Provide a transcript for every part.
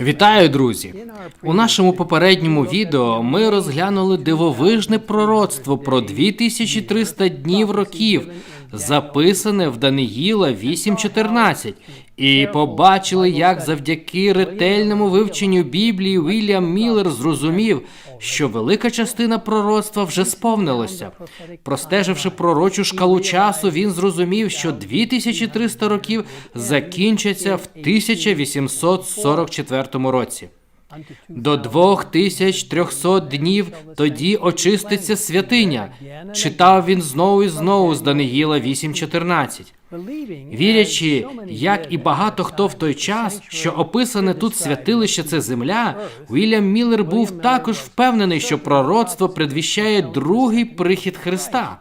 Вітаю, друзі! У нашому попередньому відео ми розглянули дивовижне пророцтво про 2300 днів років, записане в Даниїла 8.14, і побачили, як завдяки ретельному вивченню Біблії Вільям Міллер зрозумів, що велика частина пророцтва вже сповнилася. Простеживши пророчу шкалу часу, він зрозумів, що 2300 років закінчаться в 1844 році. До 2300 днів тоді очиститься святиня. Читав він знову і знову з Даниїла 8.14. Вірячи, як і багато хто в той час, що описане тут святилище це земля, Вільям Міллер був також впевнений, що пророцтво предвіщає другий прихід Христа.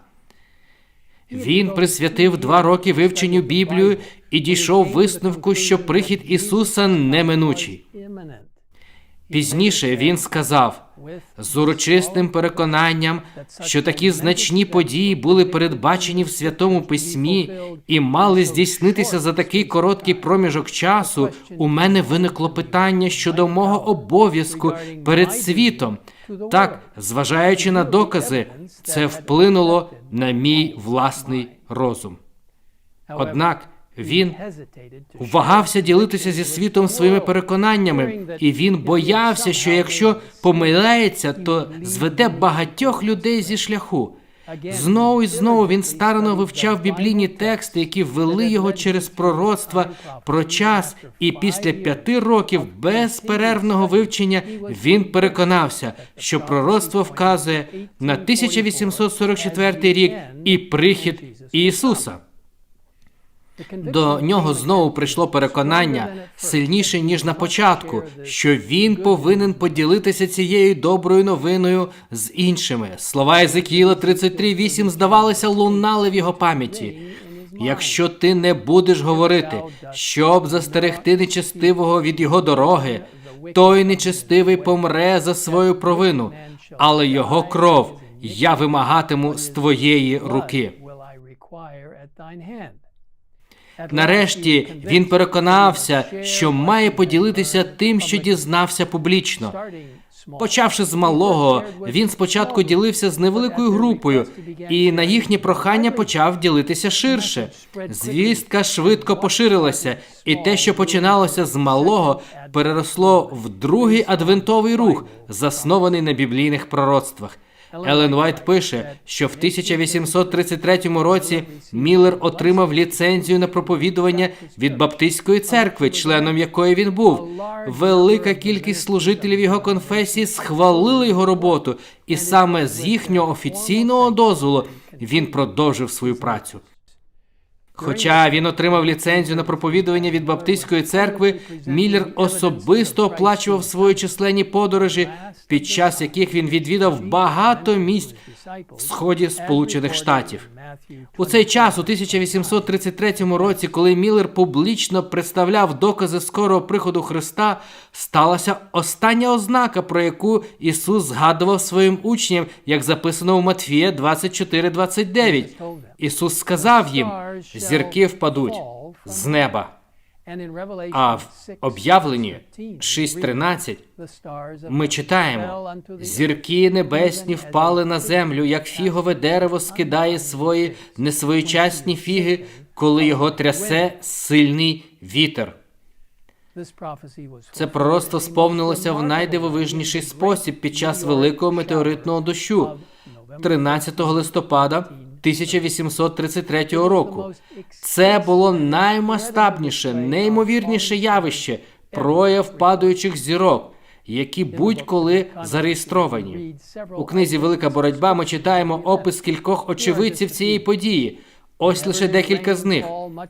Він присвятив два роки вивченню Біблію і дійшов висновку, що прихід Ісуса неминучий. Пізніше він сказав з урочистим переконанням, що такі значні події були передбачені в святому письмі і мали здійснитися за такий короткий проміжок часу. У мене виникло питання щодо мого обов'язку перед світом. Так, зважаючи на докази, це вплинуло на мій власний розум. Однак він вагався ділитися зі світом своїми переконаннями, і він боявся, що якщо помиляється, то зведе багатьох людей зі шляху. Знову і знову він старано вивчав біблійні тексти, які вели його через пророцтва про час, і після п'яти років безперервного вивчення він переконався, що пророцтво вказує на 1844 рік і прихід Ісуса. До нього знову прийшло переконання сильніше ніж на початку, що він повинен поділитися цією доброю новиною з іншими. Слова Езекіїла 33.8, здавалося, лунали в його пам'яті. Якщо ти не будеш говорити, щоб застерегти нечестивого від його дороги, той нечестивий помре за свою провину, але його кров я вимагатиму з твоєї руки. Нарешті він переконався, що має поділитися тим, що дізнався публічно. Почавши з малого, він спочатку ділився з невеликою групою, і на їхнє прохання почав ділитися ширше. Звістка швидко поширилася, і те, що починалося з малого, переросло в другий адвентовий рух, заснований на біблійних пророцтвах. Елен Вайт пише, що в 1833 році Міллер отримав ліцензію на проповідування від Баптистської церкви, членом якої він був. Велика кількість служителів його конфесії схвалили його роботу, і саме з їхнього офіційного дозволу він продовжив свою працю. Хоча він отримав ліцензію на проповідування від Баптистської церкви, Міллер особисто оплачував свої численні подорожі, під час яких він відвідав багато місць в сході Сполучених Штатів. У цей час, у 1833 році, коли Міллер публічно представляв докази скорого приходу Христа, сталася остання ознака, про яку Ісус згадував своїм учням, як записано у Матфія 24.29. Ісус сказав їм: зірки впадуть з неба. А в об'явленні 6.13 ми читаємо: зірки небесні впали на землю, як фігове дерево скидає свої несвоєчасні фіги, коли його трясе сильний вітер. Це пророцтво сповнилося в найдивовижніший спосіб під час великого метеоритного дощу 13 листопада 1833 року. Це було наймасштабніше, неймовірніше явище, прояв падаючих зірок, які будь-коли зареєстровані. У книзі Велика боротьба ми читаємо опис кількох очевидців цієї події. Ось лише декілька з них.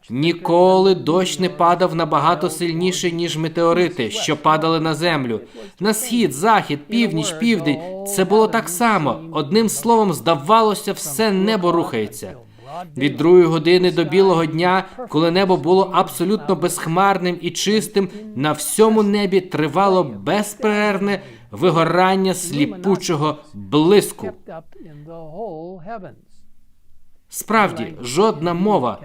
Ніколи дощ не падав набагато сильніше, ніж метеорити, що падали на землю. На схід, захід, північ, південь це було так само. Одним словом, здавалося, все небо рухається. Від другої години до білого дня, коли небо було абсолютно безхмарним і чистим, на всьому небі тривало безперервне вигорання сліпучого блиску. Справді, жодна мова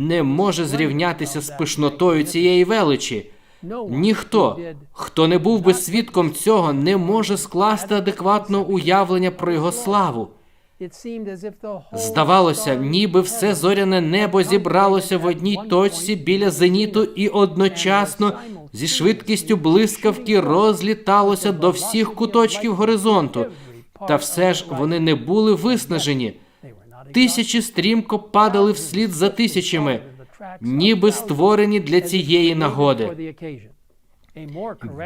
не може зрівнятися з пишнотою цієї величі. Ніхто, хто не був би свідком цього, не може скласти адекватного уявлення про його славу. Здавалося, ніби все зоряне небо зібралося в одній точці біля зеніту і одночасно зі швидкістю блискавки розліталося до всіх куточків горизонту. Та все ж вони не були виснажені. Тисячі стрімко падали вслід за тисячами, ніби створені для цієї нагоди.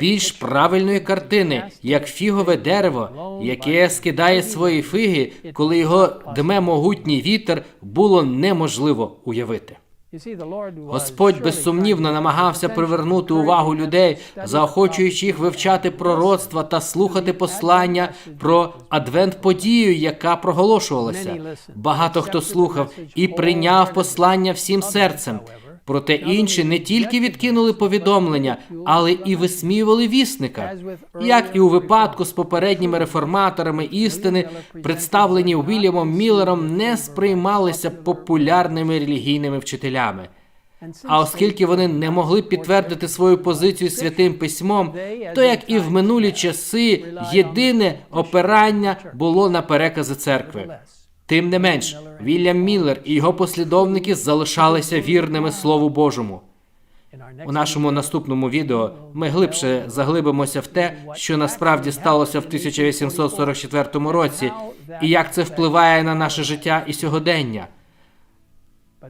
Більш правильної картини, як фігове дерево, яке скидає свої фиги, коли його дме могутній вітер, було неможливо уявити. Господь безсумнівно намагався привернути увагу людей, заохочуючи їх вивчати пророцтва та слухати послання про адвент-подію, яка проголошувалася. Багато хто слухав і прийняв послання всім серцем. Проте інші не тільки відкинули повідомлення, але і висміювали вісника. Як і у випадку з попередніми реформаторами істини, представлені Вільямом Міллером не сприймалися популярними релігійними вчителями. А оскільки вони не могли підтвердити свою позицію святим письмом, то як і в минулі часи, єдине опирання було на перекази церкви. Тим не менш, Вільям Міллер і його послідовники залишалися вірними Слову Божому. У нашому наступному відео ми глибше заглибимося в те, що насправді сталося в 1844 році, і як це впливає на наше життя і сьогодення.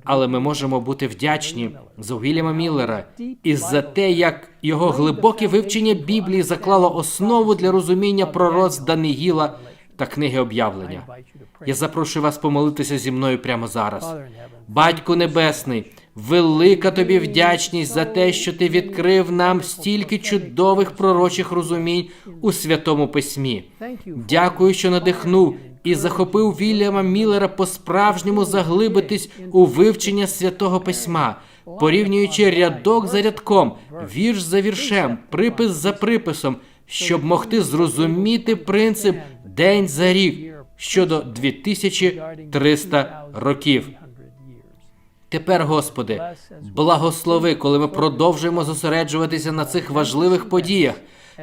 Але ми можемо бути вдячні за Вільяма Міллера і за те, як його глибоке вивчення Біблії заклало основу для розуміння пророцтв Даниїла та книги об'явлення. Я запрошую вас помолитися зі мною прямо зараз. Батько Небесний, велика тобі вдячність за те, що ти відкрив нам стільки чудових пророчих розумінь у святому письмі. Дякую, що надихнув і захопив Вільяма Міллера по-справжньому заглибитись у вивчення святого письма, порівнюючи рядок за рядком, вірш за віршем, припис за приписом, щоб могти зрозуміти принцип день за рік щодо 2300 років. Тепер, Господи, благослови, коли ми продовжуємо зосереджуватися на цих важливих подіях,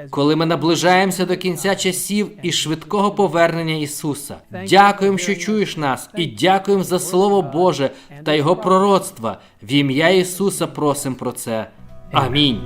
коли ми наближаємося до кінця часів і швидкого повернення Ісуса. Дякуємо, що чуєш нас, і дякуємо за Слово Боже та Його пророцтва. В ім'я Ісуса просимо про це. Амінь.